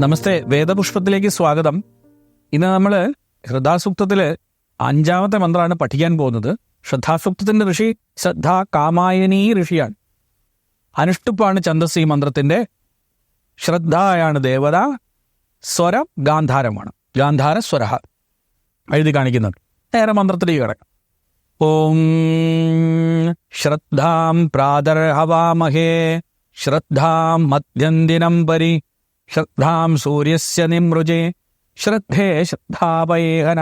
നമസ്തേ വേദപുഷ്പത്തിലേക്ക് സ്വാഗതം. ഇന്ന് നമ്മൾ ശ്രദ്ധാസൂക്തത്തിൽ അഞ്ചാമത്തെ മന്ത്രമാണ് പഠിക്കാൻ പോകുന്നത്. ശ്രദ്ധാസൂക്തത്തിന്റെ ഋഷി ശ്രദ്ധാ കാമായനീ ഋഷിയാണ്. അനുഷ്ടുപ്പാണ് ഛന്ദസ് ഈ മന്ത്രത്തിന്റെ ശ്രദ്ധയാണ് ദേവത സ്വരം ഗാന്ധാരമാണ്. ഗാന്ധാര സ്വര എഴുതി കാണിക്കുന്നുണ്ട്. നേരെ മന്ത്രത്തിലേക്ക് കിടക്കാം. ഓം ശ്രദ്ധാം പ്രാതർഹവാമഹേ. ശ്രദ്ധാം മധ്യന്തിനം പരി ശ്രദ്ധാം സൂര്യസ്യ നിമൃജേ ശ്രദ്ധേ ശ്രദ്ധാപയേഹന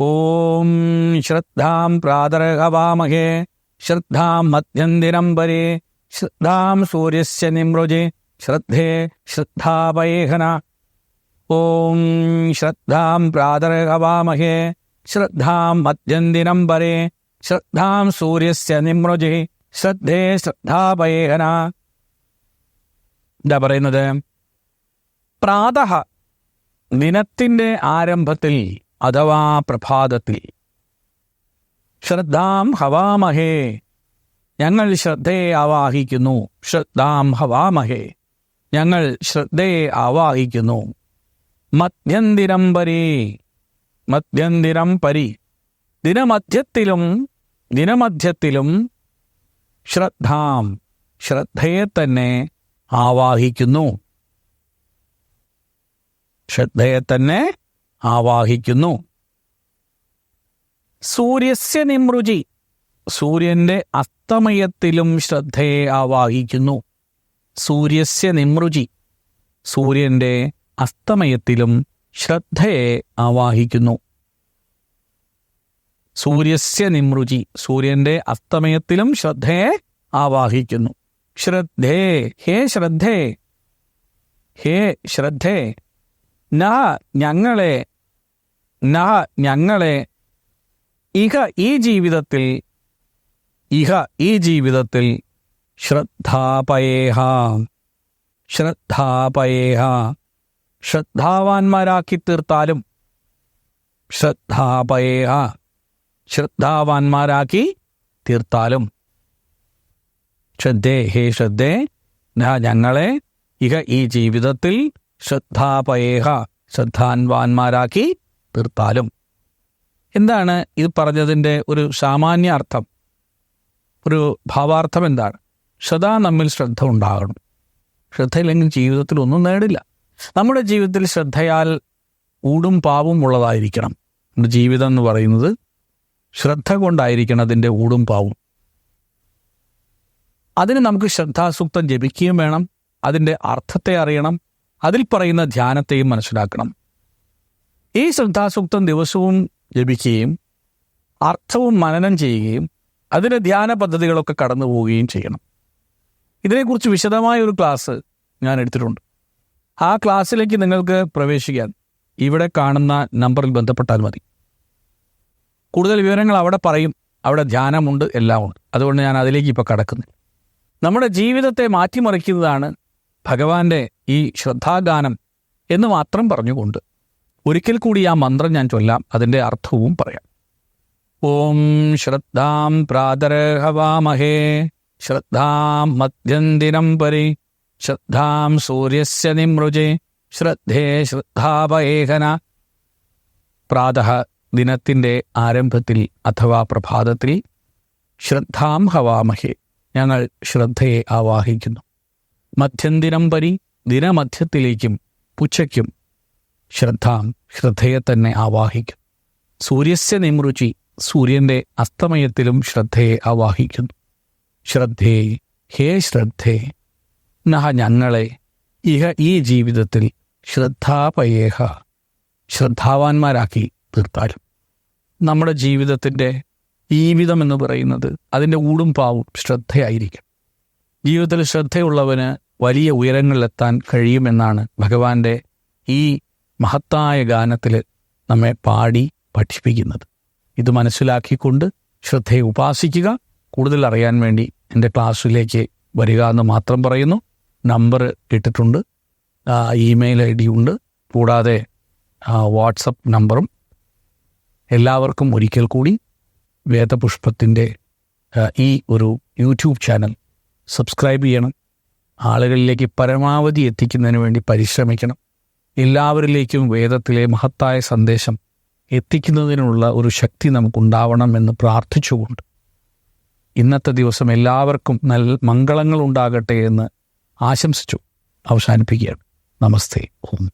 ഓം ശ്രദ്ധാം പ്രാതർഹവാമഹേ ശ്രദ്ധാം മധ്യന്തിനം പരേ ശ്രദ്ധാം സൂര്യസ്യ നിമൃജേ ശ്രദ്ധേ ശ്രദ്ധാപയേഹന ഓം ശ്രദ്ധാം പ്രാതർഹവാമഹേ ശ്രദ്ധാം മധ്യന്തിനം പരേ ശ്രദ്ധാം സൂര്യസ്യ നിമൃജേ ശ്രദ്ധേ ശ്രദ്ധാപയേഹന എന്താ പറയുന്നത് പ്രാതഃ ദിനത്തിന്റെ ആരംഭത്തിൽ അഥവാ പ്രഭാതത്തിൽ. ശ്രദ്ധാം ഹവാമഹേ. ഞങ്ങൾ ശ്രദ്ധയെ ആവാഹിക്കുന്നു. ശ്രദ്ധാം ഹവാമഹേ. ഞങ്ങൾ ശ്രദ്ധയെ ആവാഹിക്കുന്നു. മധ്യന്തിരം പരി. മധ്യന്തിരം പരി. ദിനമധ്യത്തിലും ദിനമധ്യത്തിലും ശ്രദ്ധാം ശ്രദ്ധയെ തന്നെ ആവാഹിക്കുന്നു. ശ്രദ്ധയെ തന്നെ ആവാഹിക്കുന്നു സൂര്യസ്യ നിമൃജി സൂര്യന്റെ അസ്തമയത്തിലും ശ്രദ്ധയെ ആവാഹിക്കുന്നു സൂര്യസ്യ നിമൃജി സൂര്യന്റെ അസ്തമയത്തിലും ശ്രദ്ധയെ ആവാഹിക്കുന്നു സൂര്യസ്യ നിമൃജി സൂര്യന്റെ അസ്തമയത്തിലും ശ്രദ്ധയെ ആവാഹിക്കുന്നു ശ്രദ്ധേ ഹേ ശ്രദ്ധേ ഹേ ശ്രദ്ധേ ന ഞങ്ങളെ ന ഞങ്ങളെ ഇഹ ഈ ജീവിതത്തിൽ ഇഹ ഈ ജീവിതത്തിൽ ശ്രദ്ധാപയേഹ ശ്രദ്ധാപയേഹ ശ്രദ്ധാവാന്മാരാക്കി തീർത്താലും ശ്രദ്ധാപയേഹ ശ്രദ്ധാവാന്മാരാക്കി തീർത്താലും. ശ്രദ്ധേ ഹേ ശ്രദ്ധേ ഞങ്ങളെ ഇഹ ഈ ജീവിതത്തിൽ ശ്രദ്ധാപയേഹ. ശ്രദ്ധാൻവാന്മാരാക്കി തീർത്താലും. എന്താണ് ഇത് പറഞ്ഞതിന്റെ ഒരു സാമാന്യ അർത്ഥം? ഒരു ഭാവാർത്ഥം എന്താണ്? സദാ നമ്മിൽ ശ്രദ്ധ ഉണ്ടാകണം. ശ്രദ്ധയില്ലെങ്കിൽ ജീവിതത്തിൽ ഒന്നും നേടില്ല. നമ്മുടെ ജീവിതത്തിൽ ശ്രദ്ധയാൽ ഊടും പാവും ഉള്ളതായിരിക്കണം. നമ്മുടെ ജീവിതം എന്ന് പറയുന്നത് ശ്രദ്ധ കൊണ്ടായിരിക്കണം അതിന്റെ ഊടും പാവും. അതിന് നമുക്ക് ശ്രദ്ധാസൂക്തം ജപിക്കുകയും വേണം. അതിന്റെ അർത്ഥത്തെ അറിയണം. അതിൽ പറയുന്ന ധ്യാനത്തെയും മനസ്സിലാക്കണം. ഈ ശ്രദ്ധാസൂക്തം ദിവസവും ജപിക്കുകയും അർത്ഥവും മനനം ചെയ്യുകയും അതിന്റെ ധ്യാന പദ്ധതികളൊക്കെ കടന്നു പോവുകയും ചെയ്യണം. ഇതിനെക്കുറിച്ച് വിശദമായ ഒരു ക്ലാസ് ഞാൻ എടുത്തിട്ടുണ്ട്. ആ ക്ലാസ്സിലേക്ക് നിങ്ങൾക്ക് പ്രവേശിക്കാൻ ഇവിടെ കാണുന്ന നമ്പറിൽ ബന്ധപ്പെട്ടാൽ മതി. കൂടുതൽ വിവരങ്ങൾ അവിടെ പറയും. അവിടെ ധ്യാനമുണ്ട് എല്ലാം ഉണ്ട് അതുകൊണ്ട് ഞാൻ അതിലേക്ക് ഇപ്പോൾ കടക്കുന്നില്ല. നമ്മുടെ ജീവിതത്തെ മാറ്റിമറിക്കുന്നതാണ് ഭഗവാന്റെ ഈ ശ്രദ്ധാഗാനം എന്ന് മാത്രം പറഞ്ഞുകൊണ്ട് ഒരിക്കൽ കൂടി ആ മന്ത്രം ഞാൻ ചൊല്ലാം അതിന്റെ അർത്ഥവും പറയാം. ഓം ശ്രദ്ധാം പ്രാതരഹവാമഹേ ശ്രദ്ധാം മധ്യന്തിനം പരി ശ്രദ്ധാം സൂര്യസ്യ നിമൃജേ ശ്രദ്ധേ ശ്രദ്ധാപയേഹന. പ്രാതഃ ദിനത്തിന്റെ ആരംഭത്തിൽ അഥവാ പ്രഭാതത്തിൽ ശ്രദ്ധാം ഹവാമഹേ ഞങ്ങൾ ശ്രദ്ധയെ ആവാഹിക്കുന്നു. മധ്യന്തിനം പരി ദിനമധ്യത്തിലേക്കും പുച്ഛയ്ക്കും ശ്രദ്ധാം ശ്രദ്ധയെ തന്നെ ആവാഹിക്കും. സൂര്യസ്യ നിമൃചി സൂര്യന്റെ അസ്തമയത്തിലും ശ്രദ്ധയെ ആവാഹിക്കുന്നു. ശ്രദ്ധേ ഹേ ശ്രദ്ധേ നഹ ഞങ്ങളെ ഇഹ ഈ ജീവിതത്തിൽ ശ്രദ്ധാപയേഹ ശ്രദ്ധാവാന്മാരാക്കി തീർത്താലും. നമ്മുടെ ജീവിതത്തിന്റെ ജീവിതം എന്ന് പറയുന്നത് അതിന്റെ ഊടും പാവും ശ്രദ്ധയായിരിക്കും. ജീവിതത്തിൽ ശ്രദ്ധയുള്ളവന് വലിയ ഉയരങ്ങളിലെത്താൻ കഴിയുമെന്നാണ് ഭഗവാന്റെ ഈ മഹത്തായ ഗാനത്തിൽ നമ്മെ പാടി പഠിപ്പിക്കുന്നത്. ഇത് മനസ്സിലാക്കിക്കൊണ്ട് ശ്രദ്ധയെ ഉപാസിക്കുക. കൂടുതൽ അറിയാൻ വേണ്ടി എന്റെ ക്ലാസ്സിലേക്ക് വരിക എന്ന് മാത്രം പറയുന്നു. നമ്പർ ഇട്ടിട്ടുണ്ട്. ഇമെയിൽ ഐ ഡി ഉണ്ട്. കൂടാതെ വാട്സപ്പ് നമ്പറും. എല്ലാവർക്കും ഒരിക്കൽ കൂടി വേദപുഷ്പത്തിന്റെ ഈ ഒരു യൂട്യൂബ് ചാനൽ സബ്സ്ക്രൈബ് ചെയ്യണം. ആളുകളിലേക്ക് പരമാവധി എത്തിക്കുന്നതിന് വേണ്ടി പരിശ്രമിക്കണം. എല്ലാവരിലേക്കും വേദത്തിലെ മഹത്തായ സന്ദേശം എത്തിക്കുന്നതിനുള്ള ഒരു ശക്തി നമുക്കുണ്ടാവണം എന്ന് പ്രാർത്ഥിച്ചുകൊണ്ട് ഇന്നത്തെ ദിവസം എല്ലാവർക്കും നല്ല മംഗളങ്ങൾ ഉണ്ടാകട്ടെ എന്ന് ആശംസിച്ചു. അവസാനിപ്പിക്കുകയാണ്. നമസ്തേ. ഓം.